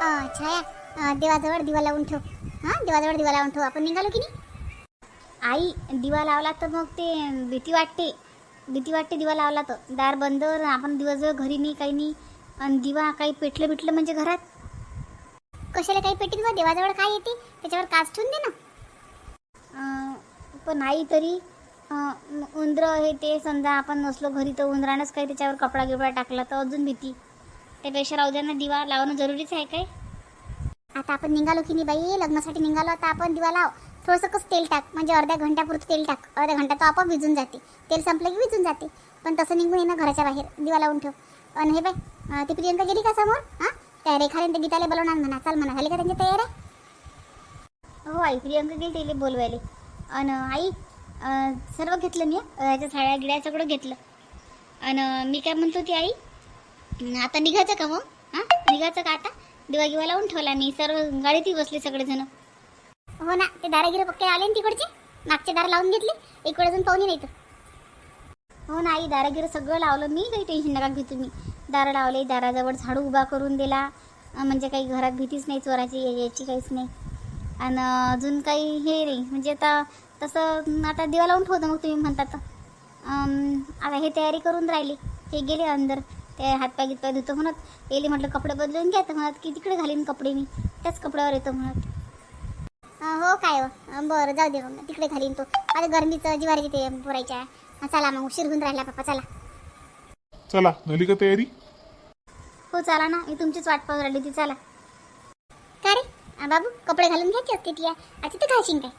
छाया देवाजवळ दिवा लावून ठेव. हां देवाजवळ दिवा लावून ठेव. आपण निघालो की नाही? आई दिवा लावला तर मग ते भीती वाटते. भीती वाटते दिवा लावला तर. दार बंद आपण दिवसभर घरी नाही काही नाही. आणि दिवा काही पेटलं बिटलं म्हणजे घरात? कशाला काही पेटीत मग देवाजवळ काय येते? त्याच्यावर काच ठेवून दे ना. पण आई तरी उंदरं हे ते समजा आपण नसलो घरी तर उंदरानंच काही त्याच्यावर कपडा गिपडा टाकला तर अजून भीती. त्यापेक्षा राहू द्या ना दिवा लावणं जरुरीच आहे काय? आता आपण निघालो की नाही बाई? लग्नासाठी निघालो आता आपण दिवा लाव. थोडंसं कसं तेल टाक. म्हणजे अर्ध्या घंट्यापुरतं तेल टाक. अर्ध्या घंटा तो आपोआप विजून जाते. तेल संपलं की विजून जाते. पण तसं निघून ये ना घराच्या बाहेर. दिवा लावून ठेव. आणि हे बाय ती प्रियंका गेली का समोर? हां? त्या रेखाने त्या गीताला बोलवणार म्हणा. चाल म्हणा. झाली का त्यांची तयार? आहे हो आई. प्रियंका गेली त्याला बोलवायला. आणि आई सर्व घेतलं मी. याच्या साड्या गिड्या सगळं घेतलं. आणि मी काय म्हणतो ती आई? आता निघायचं का मग? हां? निघायचं का आता? दिवा गिवा लावून ठेवला मी. सर्व गाडीतही बसले सगळेजण. हो ना ते दारागिरी पक्के आले ना तिकडचे? मागचे दार लावून घेतले. इकडे अजून पाहुणे नाही तर हो ना आई दारागिरं सगळं लावलं. मी काही टेन्शन नका घेऊ तुम्ही. दारं लावले दाराजवळ झाडू उभा करून दिला. म्हणजे काही घरात भीतीच नाही चोराची याची काहीच नाही. आणि अजून काही हे नाही. म्हणजे आता तसं आता दिवा लावून ठेवतो मग तुम्ही म्हणतात आता हे तयारी करून राहिली. हे गेले अंदर. ते हातपाय गितपाय धुतो म्हणत येले म्हटलं कपडे बदलून घ्या. तर म्हणत की तिकडे घालीन कपडे मी. त्याच कपड्यावर येतो म्हणत. हो काय हो? बरं जाऊ दे मग. तिकडे घालीन तो. आता गरमीचं जिवारी ते पुरायच्या चला मग उशीर होऊन राहिला पप्पा चला. चला झाली का तयारी? हो चला ना. मी तुमचीच वाट पाहून राहिली होती चला. का रे? आ, बाबू कपडे घालून घ्यायचे असते ती? आता ते घालशील काय?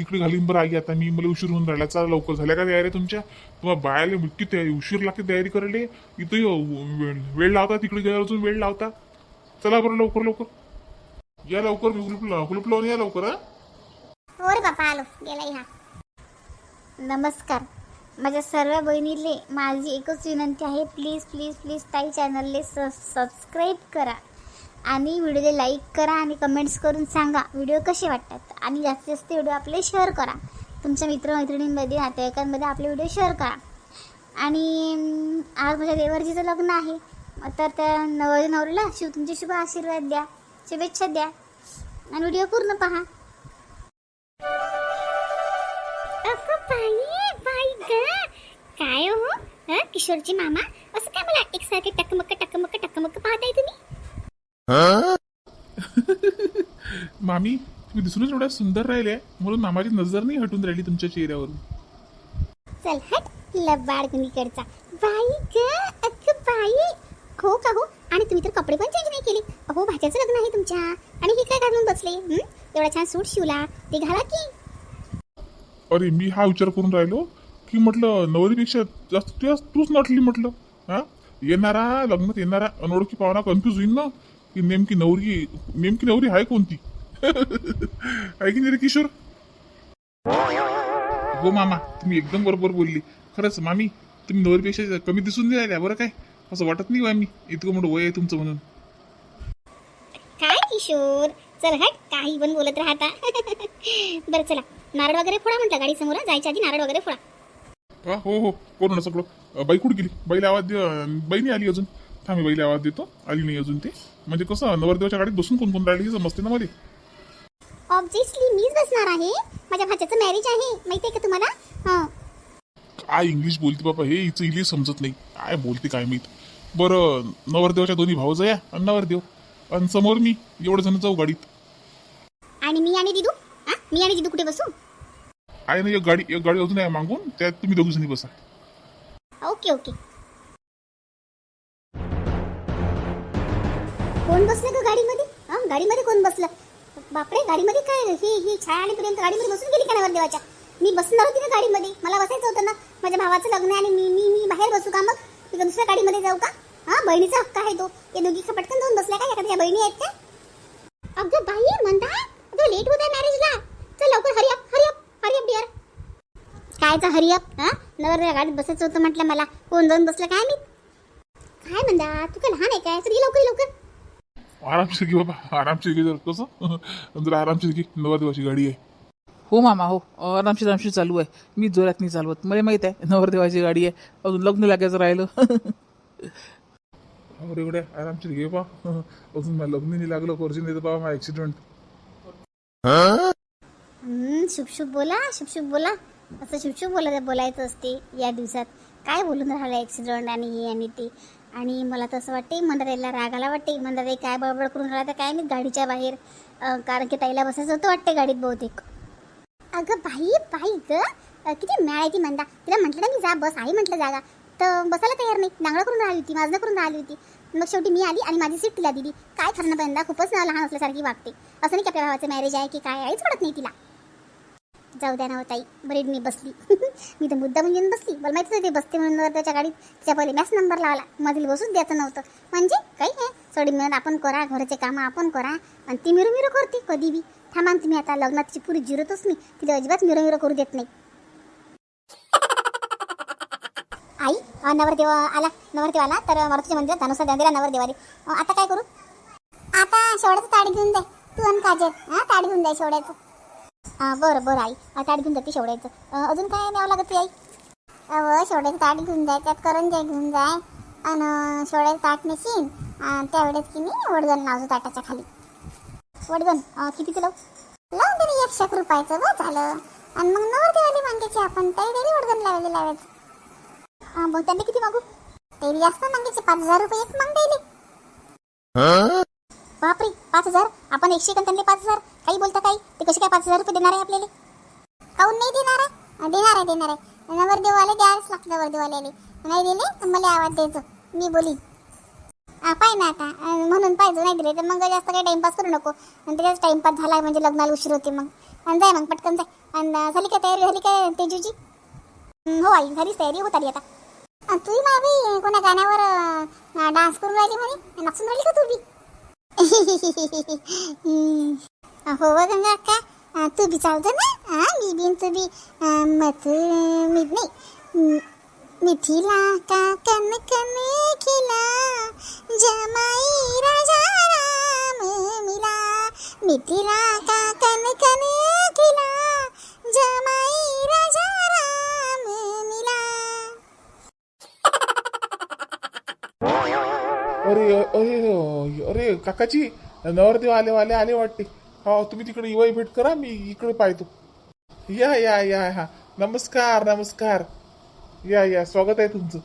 तिकडे घालीन बरं आई आता मी मला उशीर होऊन राहिला चला लवकर. झाल्या का तयारी तुमच्या? तुम्हाला बायाला इतकी तयारी उशीर लागते तयारी करायला? इथं वेळ- वेळ लावता तिकडे गेल्यावर अजून वेळ लावता? चला बरं लवकर लवकर. या लवकर मी कुलूप लाव- लावून या लवकर हा? हो रे बापा आलो. गेला हा नमस्कार. माझ्या सर्व बहिणीले माझी एकच विनंती आहे प्लीज प्लीज प्लीज ताई चॅनलले स सबस्क्राईब करा. आणि व्हिडिओला लाईक करा आणि कमेंट्स करून सांगा. व्हिडिओ कसे वाटतात? आणि जास्तीत जास्त व्हिडिओ आपले शेअर करा. तुमच्या मित्रमैत्रिणींमध्ये नातेवाईकांमध्ये आपले व्हिडिओ शेअर करा. आणि आज माझ्या देवरजीचं लग्न आहे. तर त्या नवर नवरीला शिव तुमचे शुभ आशीर्वाद द्या शुभेच्छा द्या. आणि व्हिडिओ पूर्ण पहा. काय हो? हं? किशोरची मामा असं काय मला एकसारखे टकमक टकमक टकमक पाहताय तुम्ही? मामी तुम्ही दिसूनच एवढ्या सुंदर राहिले म्हणून मामाची नजर नाही हटून राहिली तुमच्या चेहऱ्यावरून. चल हट. लबाड कुणीकडचा बाई ग अगं बाई. हो का हो? आणि तुम्ही तर कपडे पण चेंज नाही केले. अहो भाच्याचं लग्न आहे तुमच्या. आणि हे काय घालून बसले? हं? एवढा छान सूट शिवला. ते घाला की. अरे मी हा विचार करून राहिलो की म्हटलं नवरीपेक्षा जास्त तूच तूच नटली म्हटलं. हा? येणारा लग्नात येणारा अनोळखी पाहुणा कन्फ्यूज होईल ना. की नेमकी नवरी नेमकी नवरी आहे कोणती? आहे की नाही रे किशोर? हो मामा तुम्ही एकदम बरोबर बोलली. खरंच मामी तुम्ही नवरीपेक्षा कमी दिसून नाही राहिल्या बरं काय? असं वाटत नाही आम्ही इतकं मोठं वय आहे तुमचं म्हणून. काय किशोर? चल हट काही पण बोलत राहता बरं चला नारळ वगैरे फोडा म्हटलं गाडी समोर जायच्या आधी नारळ वगैरे फोडा. हा हो हो कोण सगळं. बाई कुठे गेली? बाईला आवाज दे बाई नाही आली अजून. थांबी बाईला आवाज देतो. आली नाही अजून ते. म्हणजे कसं नवरदेवाच्या गाडीत बसून कोण कोण राहिली समजते ना मला? ऑब्विसली मीच बसणार आहे. माझ्या भाच्याचं मॅरेज आहे. माहिती आहे का तुम्हाला? हां. काय इंग्लिश बोलते बाबा हे हिचं इंग्लिश समजत नाही. काय बोलते काय माहीत. बरं नवरदेवाच्या दोन्ही भाऊ या आणि नवरदेव. आणि समोर मी एवढं जण जाऊ गाडीत. आणि मी आणि दिदू? हां? मी आणि दिदू कुठे बसू? आहे ना एक गाडी एक गाडी अजून आहे मागून त्यात तुम्ही दोघी जणी बसा. ओके ओके कोण बसलं ग गाडीमध्ये? हा गाडीमध्ये कोण बसलं? बापरे गाडीमध्ये काय? ही ही छाया आणि गाडीमध्ये बसून गेली का देवाच्या मी बसणार होती ना गाडीमध्ये. मला बसायचं होतं ना. माझ्या भावाचं लग्न आहे आणि मी मी मी बाहेर बसू का मग? मी दुसऱ्या गाडीमध्ये जाऊ का? हा बहिणीचा हक्क आहे तो. ते दोघी पटकन जाऊन बसल्या का? एखाद्या बहिणी आहेत का? अगं बाई म्हणता अगं लेट होत आहे मॅरेजला चल लवकर hurry up hurry up hurry up dear कायचा हरी अप हा? नवर गाडीत बसायचं होतं म्हटलं मला. कोण जाऊन बसलं? काय मी काय म्हणता तू काय लहान आहे काय? चल लवकर लवकर. आरामशीर घे बाबा आरामशीर घे जर कसं? जर आरामशीर घे नवरदेवाची गाडी आहे. हो मामा हो. आरामशीर आरामशीर चालू आहे. मी जोरात नाही चालवत. मला माहीत आहे नवरदेवाची गाडी आहे. अजून लग्न लागायचं राहिलं. अरे गड्या आरामशीर घे बा. अजून मला लग्न नाही लागलं कर्ज नाही तर बाबा माझा ॲक्सिडेंट हम्म, शुभ शुभ बोला शुभ शुभ बोला. असं शुभ शुभ बोला बोलायचं असते या दिवसात. काय बोलून राहिलं ॲक्सिडेंट आणि हे आणि ते? आणि मला तसं वाटते वाटते राग आला वाटते मंदाराई काय बडबड करून राहिला तर काय मी गाडीच्या बाहेर कारण की ताईला बसायचं होतं वाटते गाडीत बहुतेक. अगं बाई बाई ग किती मॅळ आहे ती म्हणता तिला म्हटलं ना मी जा बस आई म्हटलं जागा. तर बसायला तयार नाही. नांगडं करून राहिली होती माझं करून राहिली होती. मग शेवटी मी आली आणि माझी सीट तिला दिली. काय ठरणं पहिल्यांदा खूपच लहान असल्यासारखी वागते. असं नाही की आपल्या भावाचं मॅरेज आहे की काय आईच पडत नाही तिला. जाऊ द्या ना हो ताई बरी मी बसली. मी तर मुद्दा म्हणून बसली. मला माहिती होती ते बसते म्हणून त्याच्या गाडीत तिच्या पहिले मॅच नंबर लावला. मधील बसूच द्यायचं नव्हतं. म्हणजे काही हे सडी मिळत आपण करा घराचे कामं आपण करा. आणि ती मिरू मिरू करते कधी बी. थांबा तुम्ही आता लग्नात तिची पुरी जिरतच मी. तिला अजिबात मिरू मिरू करू देत नाही. आई नवरदेव आला. नवरदेव आला तर मारुतीच्या मंदिरात धनुसा द्या दिला नवरदेवाले. आता काय करू? आता शेवड्याचं ताडी घेऊन जाय तू आणि काजल हां ताडी घेऊन जाय शेवड्याचं हां बरं बरं आई. ताट घेऊन जाते शेवड्याचं. अजून काय न्यावं लागत ती आई? अव शेवड्याचं ताट घेऊन जाय त्यात करंज्या घेऊन जाय. आणि शेवड्याचं ताट नेशीन. त्यावेळेस की मी वडगण लावतो ताटाच्या खाली. वडगण कितीचं लावू? लावून दे ना एकशे एक रुपयाचं बस झालं. आणि मग नवरदेवाली मागायची आपण तरी तरी वडगण लावायला लावायचं. मग त्यांनी किती मागू? तरी जास्त मागायचे पाच हजार रुपये एक माग द्यायले बापरे. पाच हजार? आपण एकशे एकावन्न पाच हजार? काही बोलता काही ते कसे काय पाच हजार रुपये देणार आहे आपल्याला? काहून नाही देणार आहे? देणार आहे देणार आहे. नवरदेवाले द्यावेच लागतं नवरदेवाल्याले नाही दिले तर मला आवाज द्यायचो. मी बोली. पाय ना आता. म्हणून पाहिजे नाही दिले तर मग जास्त काही टाइमपास करू नको. आणि त्याच्याच टाइमपास झाला म्हणजे लग्नाला उशीर होते मग. आणि जाय मग पटकन जाय. आणि झाली काय तयारी झाली काय तेजूची? हो आई झालीच तयारी होत आली आता. अं, तुही मावी कोणा गाण्यावर डान्स करून राहिली म्हणे? नक्सून राहिली का तू बी? हो गंगा अक्का. तू बी चालतो ना. हा मी बीन तू बी मत मी नाही. मिथिला का कन कन खिला जमाई राजा राम मिला. मिथिला का कन कन खिला जमाई अरे अरे अरे काकाची नवरदेव आले वाले आले वाटते. हो तुम्ही तिकडे युवाई भेट करा मी इकडे पाहतो. या या या हा. नमस्कार नमस्कार. या या स्वागत आहे तुमचं.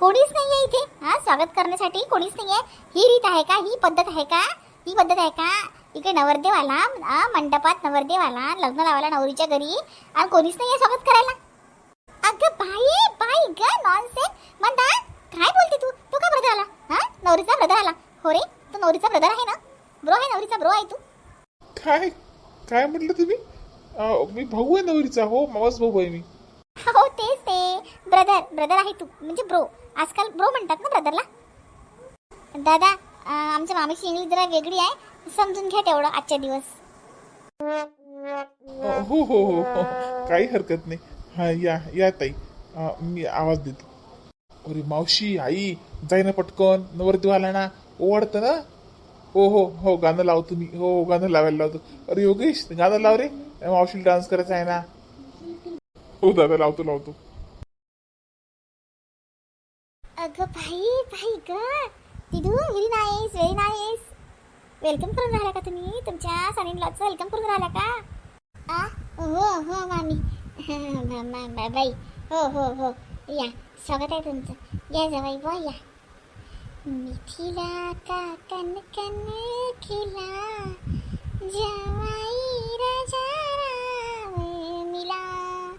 कोणीच नाहीये इथे. हा स्वागत करण्यासाठी कोणीच नाही आहे ही रीत आहे का? ही पद्धत आहे का? ही पद्धत आहे का? इकडे नवरदेव आला मंडपात नवरदेव आला लग्न लावायला नवरीच्या घरी. आणि कोणीच नाही आहे स्वागत करायला. अगं बाई बाई ग नॉनसेन्स म्हणतात काय बोलते तू? तू का ब्रदर आला? हा? नवरीचा ब्रदर आला. हो रे तू नवरीचा ब्रदर आहे ना? ब्रो आहे नवरीचा ब्रो आहे तू. काय? काय म्हटलं तुम्ही? अं, मी भाऊ आहे नवरीचा हो मावाच भाऊ आहे मी. हो तेच ते. ब्रदर ब्रदर आहे तू म्हणजे ब्रो आजकाल ब्रो म्हणतात ना ब्रदरला दादा अं, आमच्या मामीची इंग्लिश जरा वेगळी आहे. समजून घ्या तेवढं आजच्या दिवस. अं, हो हो हो हो. काही हरकत नाही. हा या या ताई. अं, मी आवाज देतो. अरे मावशी आई जाई ना पटकन नवरदेव आला ना ओवाडतं ना? हो हो हो गाणं लावतो मी हो हो, गाणं लावायला लावतो. अरे योगेश गाणं लाव रे. मावशीला डान्स करायचा आहे ना. हो दादा लावतो लावतो. अगं भाई भाई ग. दिदू very nice very nice. Welcome करून राहिला का तुम्ही? तुमच्या सनीन लॉचं वेलकम करून राहिला का? आ? हो हो मामी. मा- मा- बाई हो हो हो. या. स्वागत आहे तुमचं. या जवाई बुवा या. मिथिला का कन कन खिला? जवाई राजा राम मिला.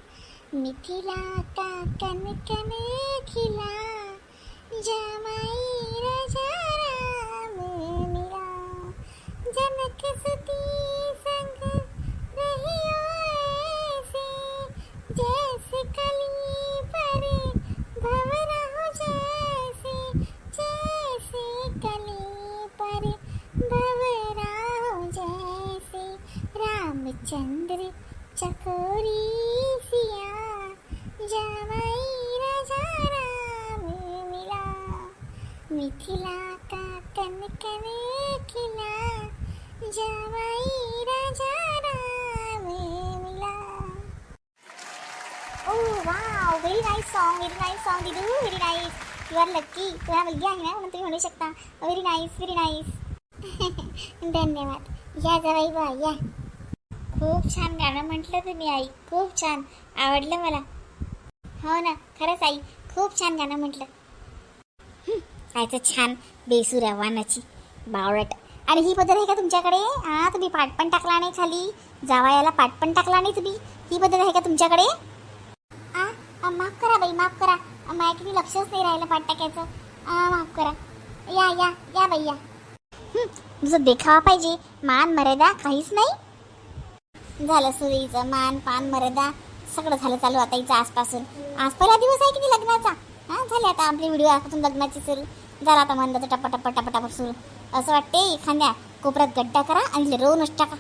मिथिला का कन very nice song very nice song दिदू very nice you are lucky तुला मुलगी आहे ना म्हणून तुम्ही म्हणू शकता व्हेरी नाईस व्हेरी नाईस धन्यवाद या जवाई बा या खूप छान गाणं म्हटलं तुम्ही आई खूप छान आवडलं मला हो ना खरंच आई खूप छान गाणं म्हटलं आयचं छान बेसूर वानाची बावळट आणि ही पद्धत आहे का तुमच्याकडे हा तुम्ही पाठ पण टाकला नाही खाली जावायाला पाठ पण टाकला नाही तुम्ही ही पद्धत आहे का तुमच्याकडे माफ करा बाई माफ करा. आ, माझ्याकडे लक्षच नाही राहिलं पाठ टाकायचं माफ करा. या या या बाई या. तुझं देखावा पाहिजे. मान मर्यादा काहीच नाही. झालं सुरीचं मान पान मर्यादा. सगळं झालं चालू आता हिचं आजपासून. आज पहिला दिवस आहे की नाही लग्नाचा? हां झाले आता आपली व्हिडिओ आजपासून लग्नाची सुरू. झाला आता मंदाचं टप्पा टप्पा टप्पा टप्पा सुरू. असं वाटते एखाद्या कोपऱ्यात गड्डा करा आणि रोवूनच टाका.